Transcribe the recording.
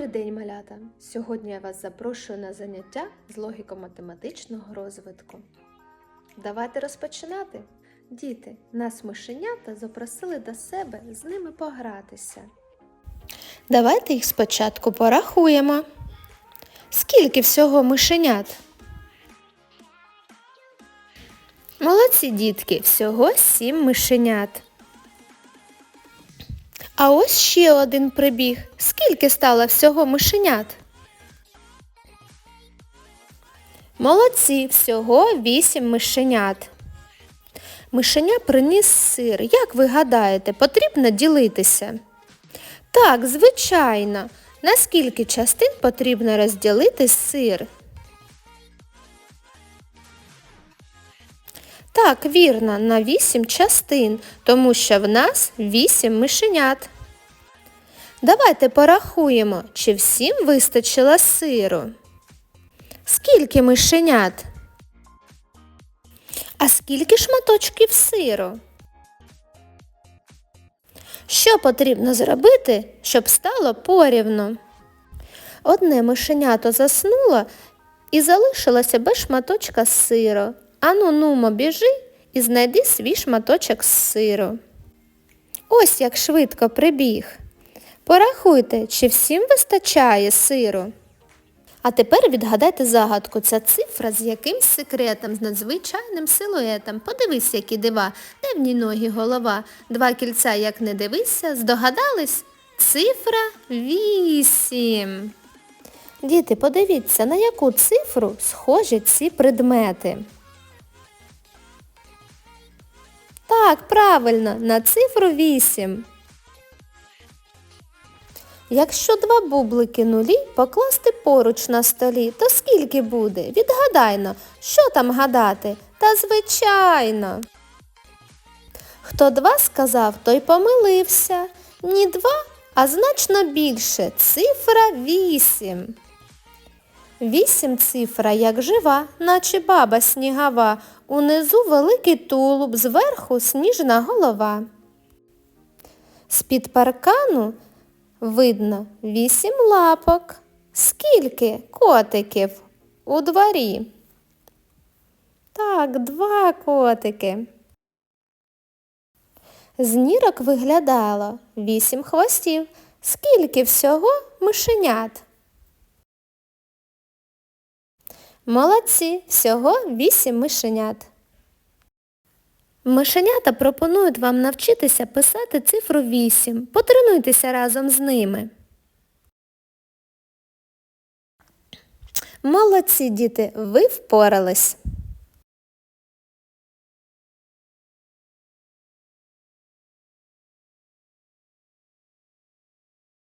Добрий день, малята! Сьогодні я вас запрошую на заняття з логіко-математичного розвитку. Давайте розпочинати. Діти, нас мишенята запросили до себе з ними погратися. Давайте їх спочатку порахуємо. Скільки всього мишенят? Молодці дітки, всього сім мишенят. А ось ще один прибіг. Скільки стало всього мишенят? Молодці, всього вісім мишенят. Мишеня приніс сир. Як ви гадаєте, потрібно ділитися? Так, звичайно. На скільки частин потрібно розділити сир? Так, вірно, на вісім частин, тому що в нас вісім мишенят. Давайте порахуємо, чи всім вистачило сиру. Скільки мишенят? А скільки шматочків сиру? Що потрібно зробити, щоб стало порівну? Одне мишенято заснуло і залишилося без шматочка сиру. Ану, нумо, біжи і знайди свій шматочок з сиру. Ось як швидко прибіг. Порахуйте, чи всім вистачає сиру. А тепер відгадайте загадку. Ця цифра з якимсь секретом, з надзвичайним силуетом. Подивись, які дива, ній ноги голова. Два кільця, як не дивися, здогадались? Цифра вісім. Діти, подивіться, на яку цифру схожі ці предмети. Так, правильно, на цифру 8. Якщо два бублики нулі покласти поруч на столі, то скільки буде? Відгадайно, що там гадати? Та звичайно. Хто два сказав, той помилився. Ні два, а значно більше. Цифра 8. Вісім цифра, як жива, наче баба снігова, унизу великий тулуб, зверху сніжна голова. З-під паркану видно вісім лапок. Скільки котиків у дворі? Так, два котики. З нірок виглядало вісім хвостів. Скільки всього мишенят? Молодці, всього вісім мишенят. Мишенята пропонують вам навчитися писати цифру 8. Потренуйтеся разом з ними. Молодці, діти, ви впорались.